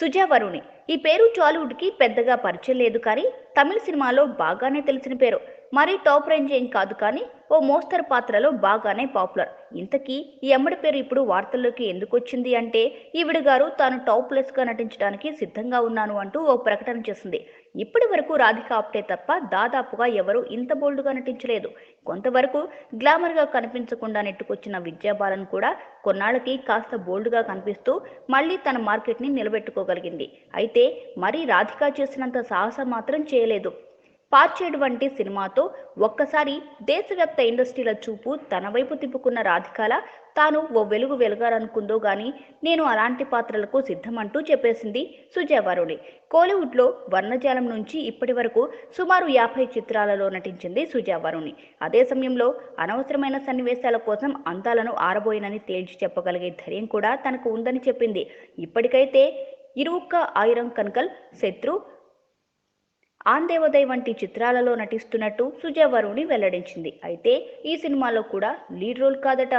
సుజా వరుణి. ఈ పేరు టాలీవుడ్కి పెద్దగా పరిచయం లేదు కానీ తమిళ సినిమాలో బాగానే తెలిసిన పేరు. మరీ టాప్ రేంజ్ ఏం కాదు కానీ ఓ మోస్తరు పాత్రలో బాగానే పాపులర్. ఇంతకీ ఈ అమ్మడి పేరు ఇప్పుడు వార్తల్లోకి ఎందుకు వచ్చింది అంటే ఈవిడ గారు తాను టాప్లెస్గా నటించడానికి సిద్ధంగా ఉన్నాను అంటూ ఓ ప్రకటన చేసింది. ఇప్పటి వరకు రాధిక ఆప్టే తప్ప దాదాపుగా ఎవరు ఇంత బోల్డ్గా నటించలేదు. కొంతవరకు గ్లామర్గా కనిపించకుండా నెట్టుకొచ్చిన విద్యాబాలన్ కూడా కొన్నాళ్ళకి కాస్త బోల్డ్గా కనిపిస్తూ మళ్ళీ తన మార్కెట్ని నిలబెట్టుకోగలిగింది. అయితే మరీ రాధిక చేసినంత సాహసం మాత్రం చేయలేదు. పార్చేడ్ వంటి సినిమాతో ఒక్కసారి దేశవ్యాప్త ఇండస్ట్రీల చూపు తన వైపు తిప్పుకున్న రాధికాల తాను ఓ వెలుగు వెలగాలనుకుందో గాని నేను అలాంటి పాత్రలకు సిద్ధమంటూ చెప్పేసింది సుజయ వరుణి. కోలీవుడ్లో వర్ణజాలం నుంచి ఇప్పటి వరకు సుమారు యాభై చిత్రాలలో నటించింది సుజయ వరుణి. అదే సమయంలో అనవసరమైన సన్నివేశాల కోసం అందాలను ఆరబోయినని తేల్చి చెప్పగలిగే ధైర్యం కూడా తనకు ఉందని చెప్పింది. ఇప్పటికైతే ఇరువుక్క ఆయిరం కనకల్ శత్రు ఆందేవదయ్ వంటి చిత్రాలలో నటిస్తున్నట్టు సుజయ వరుణి వెల్లడించింది. అయితే ఈ సినిమాలో కూడా లీడ్ రోల్ కాదట.